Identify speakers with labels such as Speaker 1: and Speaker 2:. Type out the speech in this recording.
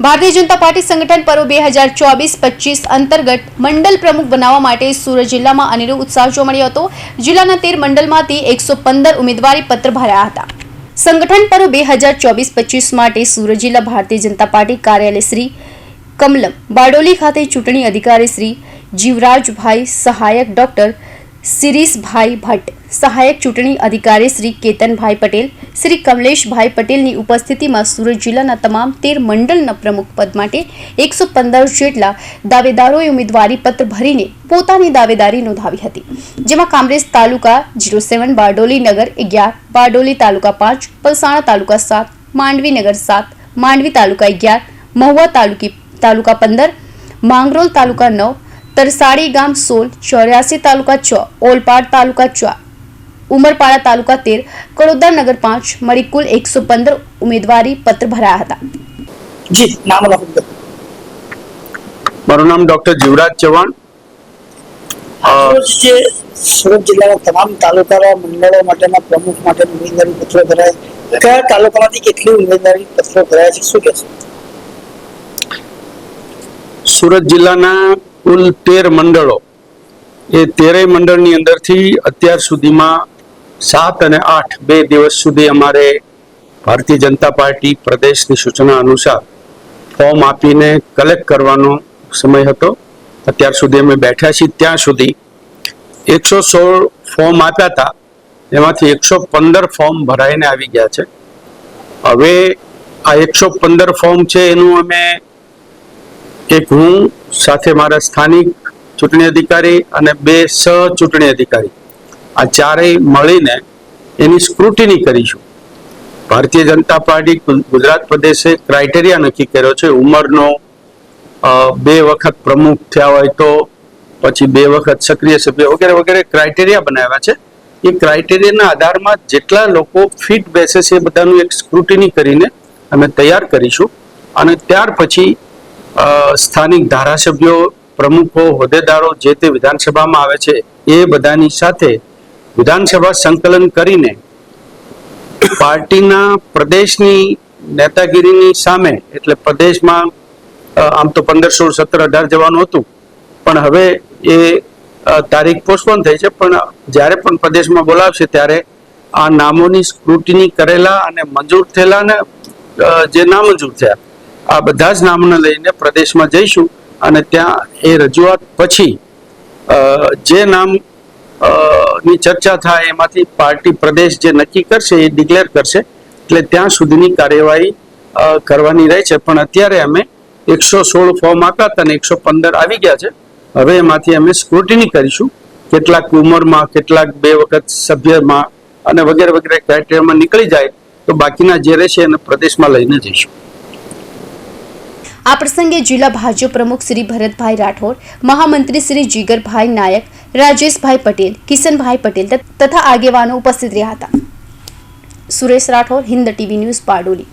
Speaker 1: ભારતીય જનતા પાર્ટી સંગઠન પર્વ બે હજાર ચોવીસ પચીસ અંતર્ગત મંડળ પ્રમુખ બનાવવા માટે સુરત જિલ્લામાં અનેરો ઉત્સાહ જોવા મળ્યો હતો. જિલ્લાના તેર મંડળમાંથી એકસો પંદર ઉમેદવારી પત્ર ભર્યા હતા. સંગઠન પર્વ બે હજાર ચોવીસ પચીસ માટે સુરત જિલ્લા ભારતીય જનતા પાર્ટી કાર્યાલય શ્રી કમલમ બારડોલી ખાતે ચૂંટણી અધિકારી શ્રી જીવરાજભાઈ સહાયક ડોક્ટર શિરીષભાઈ ભટ્ટ સહાયક ચૂંટણી અધિકારી શ્રી કેતનભાઈ પટેલ, શ્રી કમલેશભાઈ પટેલની ઉપસ્થિતિમાં સુરત જિલ્લાના તમામ તેર મંડળના પ્રમુખ પદ માટે એકસો પંદર જેટલા દાવેદારોએ ઉમેદવારી પત્ર ભરીને પોતાની દાવેદારી નોંધાવી હતી, જેમાં કામરેજ તાલુકા જીરો સેવન, બારડોલી નગર અગિયાર, બારડોલી તાલુકા પાંચ, પલસાણા તાલુકા સાત, માંડવી નગર સાત, માંડવી તાલુકા અગિયાર, મહુવા તાલુકી, તાલુકા પંદર, માંગરોલ તાલુકા નવ તરસાડી ગામ સોળ, ચોર્યાસી તાલુકા છ, ઓલપાડ તાલુકા ચાર ઉમરપાડા તાલુકા તેર કડોદરા નગર પાંચ મળી કુલ એકસો પંદર ઉમેદવારી પત્ર ભરાયા હતા.
Speaker 2: જી નામ
Speaker 3: મારું નામ ડોક્ટર જીવરાજ ચૌહાણ.
Speaker 2: જે સુરત જિલ્લાના તમામ તાલુકાના મંડળો માટેના પ્રમુખ માટે ઉમેદવારી પત્રો ભરાય. કયા તાલુકામાંથી કેટલી ઉમેદવારી પત્રો ભરાયા છે શું કહેશો?
Speaker 3: સુરત જિલ્લાના કુલ તેર મંડળો. એ તેરેય મંડળની અંદરથી અત્યાર સુધીમાં સાત અને આઠ બે દિવસ સુધી અમારે ભારતીય જનતા પાર્ટી પ્રદેશની સૂચના અનુસાર ફોર્મ આપીને કલેક્ટ કરવાનો સમય હતો. અત્યાર સુધી અમે બેઠા છીએ. ત્યાં સુધી એકસો સોળ ફોર્મ આપ્યા હતા. એમાંથી એકસો પંદર ફોર્મ ભરાઈને આવી ગયા છે. હવે આ એકસો પંદર ફોર્મ છે એનું અમે એક હું સાથે મારા સ્થાનિક ચૂંટણી અધિકારી અને બે સહ ચૂંટણી અધિકારી આ ચારેય મળીને એની સ્ક્રુટિની કરીશું. ભારતીય જનતા પાર્ટી ગુજરાત પ્રદેશે ક્રાઇટેરિયા નક્કી કર્યો છે. ઉંમરનો બે વખત પ્રમુખ થયા હોય તો, પછી બે વખત સક્રિય સભ્ય વગેરે વગેરે ક્રાઇટેરિયા બનાવ્યા છે. એ ક્રાઇટેરિયાના આધારમાં જેટલા લોકો ફિટ બેસે છે એ બધાનું એક સ્ક્રુટિની કરીને અમે તૈયાર કરીશું. અને ત્યાર પછી સ્થાનિક ધારાસભ્યો, પ્રમુખો, હોદ્દેદારો જે તે વિધાનસભામાં આવે છે એ બધાની સાથે વિધાનસભા સંકલન કરીને પાર્ટીના પ્રદેશની નેતાગીરીની સામે, એટલે પ્રદેશમાં આમ તો પંદર સોળ સત્તર અઢાર જવાનું હતું, પણ હવે એ તારીખ પોસ્ટપોન થઈ છે, પણ જ્યારે પણ પ્રદેશમાં બોલાવશે ત્યારે આ નામોની સ્ક્રુટિની કરેલા અને મંજૂર થયેલા ને જે નામંજૂર થયા, આ બધા જ નામને લઈને પ્રદેશમાં જઈશું અને ત્યાં એ રજૂઆત પછી જે નામ ની ચર્ચા થાય, એમાંથી પાર્ટી પ્રદેશ જે નક્કી કરશે એ ડિક્લેર કરશે. એટલે ત્યાં સુધીની કાર્યવાહી કરવાની રહે છે. પણ અત્યારે અમે એકસો સોળ ફોર્મ આપ્યા અને એકસો પંદર આવી ગયા છે. હવે એમાંથી અમે સ્ક્રુટિની કરીશું. કેટલાક ઉંમરમાં, કેટલાક બે વખત સભ્યમાં અને વગેરે વગેરે ક્રાઇટેરિયામાં નીકળી જાય તો બાકીના જે રહેશે એને પ્રદેશમાં લઈને જઈશું.
Speaker 1: આ પ્રસંગે જિલ્લા ભાજપ પ્રમુખ શ્રી ભરતભાઈ રાઠોડ, મહામંત્રી શ્રી જીગરભાઈ નાયક રાજેશભાઈ પટેલ, કિશનભાઈ પટેલ તથા આગેવાનો ઉપસ્થિત રહ્યા હતા. Suresh Rathod, Hind TV news Bardoli